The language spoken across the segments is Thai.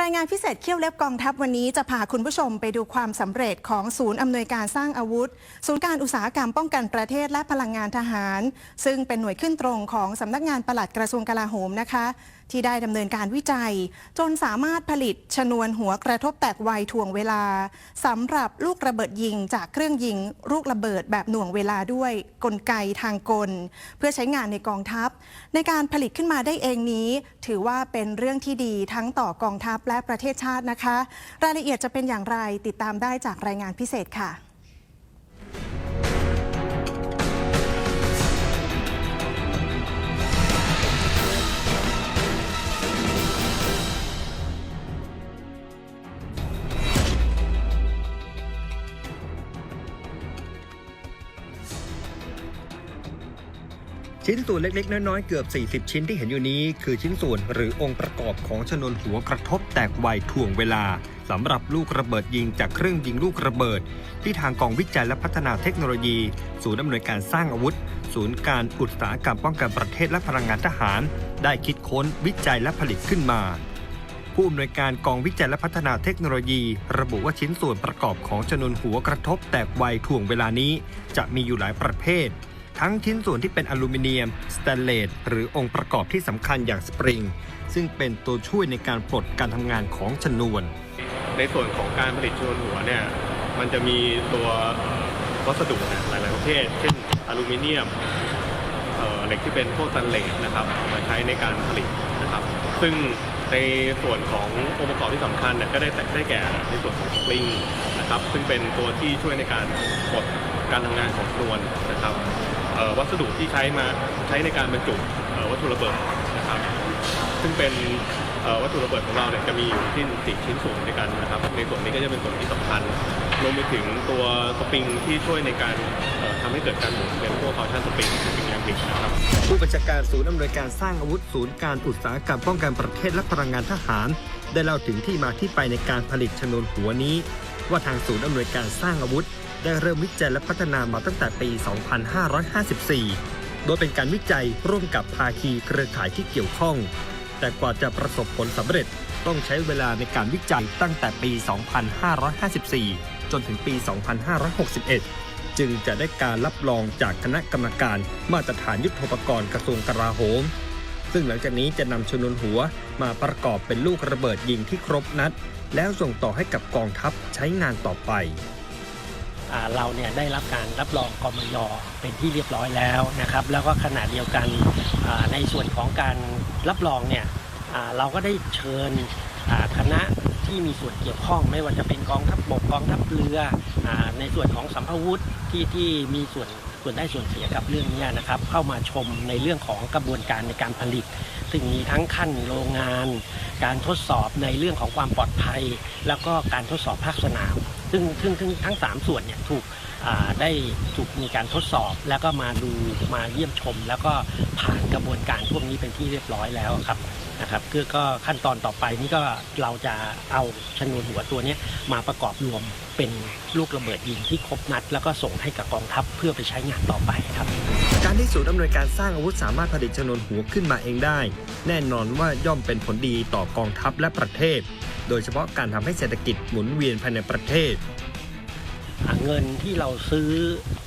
รายงานพิเศษเขี้ยวเล็บกองทัพวันนี้จะพาคุณผู้ชมไปดูความสำเร็จของศูนย์อำนวยการสร้างอาวุธ ศูนย์การอุตสาหกรรมป้องกันประเทศและพลังงานทหาร ซึ่งเป็นหน่วยขึ้นตรงของสำนักงานปลัดกระทรวงกลาโหมนะคะ ที่ได้ดำเนินการวิจัย จนสามารถผลิตชนวนหัวกระทบแตกไวถ่วงเวลาสำหรับลูกระเบิดยิงจากเครื่องยิงลูกระเบิดแบบหน่วงเวลาด้วยกลไกทางกล เพื่อใช้งานในกองทัพ ในการผลิตขึ้นมาได้เองนี้ ถือว่าเป็นเรื่องที่ดีทั้งต่อกองทัพและประเทศชาตินะคะ รายละเอียดจะเป็นอย่างไรติดตามได้จากรายงานพิเศษค่ะ ชิ้นส่วนเล็ก ๆ น้อย ๆ เกือบ 40 ชิ้นที่เห็นอยู่นี้ คือชิ้นส่วนหรือองค์ประกอบของชนวนหัวกระทบแตกไวถ่วงเวลาสำหรับลูกระเบิดยิงจากเครื่องยิงลูกระเบิด ที่ทางกองวิจัยและพัฒนาเทคโนโลยี ศูนย์อำนวยการสร้างอาวุธ ศูนย์การอุตสาหกรรมป้องกันประเทศและพลังงานทหาร ได้คิดค้นวิจัยและผลิตขึ้นมา ผู้อำนวยการกองวิจัยและพัฒนาเทคโนโลยี ระบุว่าชิ้นส่วนประกอบของชนวนหัวกระทบแตกไวถ่วงเวลานี้ จะมีอยู่หลายประเภท ทั้งชิ้นส่วนที่เป็นอลูมิเนียม สแตนเลส หรือองค์ประกอบที่สำคัญอย่างสปริง ซึ่งเป็นตัวช่วยในการปลดการทำงานของชนวน ในส่วนของการผลิตชนวนหัวเนี่ย มันจะมีตัววัสดุเนี่ยหลาย ๆ ประเภท เช่นอลูมิเนียมเหล็กที่เป็นพวกสแตนเลสนะครับ มาใช้ในการผลิตนะครับ ซึ่งในส่วนขององค์ประกอบที่สำคัญเนี่ยก็ได้แตได้แก่ในส่วนของสปริงนะครับ ซึ่งเป็นตัวที่ช่วยในการกดการทำงานของชนวนนะครับ วัสดุที่ใช้มาใช้ในการบรรจุวัตถุระเบิดนะครับ ซึ่งเป็นวัตถุระเบิดของเราเนี่ยจะมีอยู่ที่สี่ชิ้นส่วนด้วยกันนะครับ ในส่วนนี้ก็จะเป็นส่วนที่สำคัญรวมไปถึงตัวสปริงที่ช่วยในการเอ่อทำให้เกิดการหมุนเป็นพวกคอร์ชันสปริงสปริงแรงบิดนะครับผู้บัญชาการศูนย์อำนวยการสร้างอาวุธศูนย์การอุตสาหกรรมป้องกันประเทศและพลังงานทหาร ได้เล่าถึงที่มาที่ไปในการผลิตชนวนหัวนี้ ว่าทางศูนย์อำนวยการสร้างอาวุธ ได้เริ่มวิจัยและพัฒนามาตั้งแต่ปี 2554 โดยเป็นการวิจัยร่วมกับภาคีเครือข่ายที่เกี่ยวข้อง แต่กว่าจะประสบผลสำเร็จต้องใช้เวลาในการวิจัยตั้งแต่ปี 2554 จนถึงปี 2561 จึงจะได้การรับรองจากคณะกรรมการมาตรฐานยุทโธปกรณ์กระทรวงกลาโหม ซึ่งหลังจากนี้จะนำชนวนหัวมาประกอบเป็นลูกระเบิดยิงที่ครบนัด แล้วส่งต่อให้กับกองทัพใช้งานต่อไป เราเนี่ยได้รับการรับรองกมยเป็นที่เรียบร้อยแล้วนะครับ แล้วก็ขณะเดียวกันในส่วนของการรับรองเนี่ยเราก็ได้เชิญคณะที่มีส่วนเกี่ยวข้อง ไม่ว่าจะเป็นกองทัพบกกองทัพเรืออในส่วนของสัมภาวุธที่ที่มีส่วนส่วนได้ส่วนเสียกับเรื่องนี้นะครับ เข้ามาชมในเรื่องของกระบวนการในการผลิต ซึ่งมีทั้งขั้นโรงงาน การทดสอบในเรื่องของความปลอดภัย แล้วก็การทดสอบภาคสนาม ซึ่งซึ่งซึ่งทั้ง 3 ส่วนเนี่ยถูกได้ถูกมีการทดสอบ แล้วก็มาดูมาเยี่ยมชม แล้วก็ผ่านกระบวนการพวกนี้เป็นที่เรียบร้อยแล้วครับนะครับคือก็ขั้นตอนต่อไปนี่ก็เราจะเอาชนวนหัวตัวนี้มาประกอบรวมเป็นลูกระเบิดยิงที่ครบนัด แล้วก็ส่งให้กับกองทัพเพื่อไปใช้งานต่อไปครับ การที่ศูนย์อำนวยการสร้างอาวุธสามารถผลิตชนวนหัวขึ้นมาเองได้ แน่นอนว่าย่อมเป็นผลดีต่อกองทัพและประเทศ โดยเฉพาะการทำให้เศรษฐกิจหมุนเวียนภายในประเทศ เงินที่เราซื้อ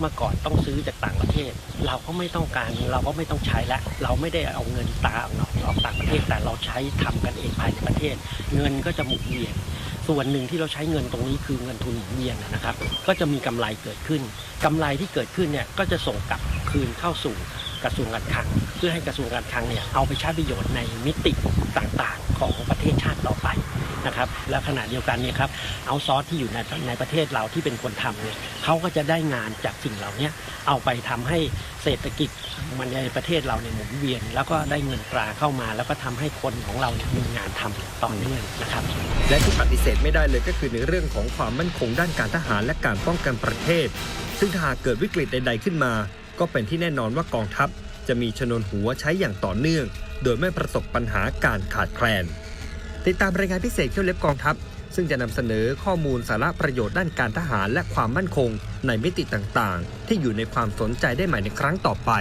มื่อก่อนต้องซื้อจากต่างประเทศ เราก็ไม่ต้องการเราก็ไม่ต้องใช้แล้วเราไม่ได้เอาเงินตาออกออกต่างประเทศแต่เราใช้ทำกันเองภายในประเทศ เงินก็จะหมุนเวียนส่วนหนึ่งที่เราใช้เงินตรงนี้คือเงินทุนหมุนเวียนนะครับ ก็จะมีกำไรเกิดขึ้นกำไรที่เกิดขึ้นเนี่ยก็จะส่งกลับคืนเข้าสู่กระทรวงการคลัง เพื่อให้กระทรวงการคลังเนี่ยเอาไปใช้ประโยชน์ในมิติต่างๆ ของประเทศชาติต่อไปนะครับและขณะเดียวกันเนี่ยครับเอาซอสที่อยู่ในในประเทศเราที่เป็นคนทำเนี่ยเขาก็จะได้งานจากสิ่งเหล่านี้เอาไปทำให้เศรษฐกิจมันในประเทศเราเนี่ยหมุนเวียน แล้วก็ได้เงินตราเข้ามา แล้วก็ทำให้คนของเราเนี่ยมีงานทำต่อเนื่องนะครับ และที่ปฏิเสธไม่ได้เลยก็คือในเรื่องของความมั่นคงด้านการทหารและการป้องกันประเทศ ซึ่งถ้าหากเกิดวิกฤตใดๆขึ้นมา ก็เป็นที่แน่นอนว่ากองทัพ จะมีชนวนหัวใช้อย่างต่อเนื่อง โดยไม่ประสบปัญหาการขาดแคลน ติดตามรายงานพิเศษเที่ยวเล็บกองทัพ ซึ่งจะนำเสนอข้อมูลสาระประโยชน์ด้านการทหารและความมั่นคง ในมิติต่างๆ ที่อยู่ในความสนใจได้ใหม่ในครั้งต่อไป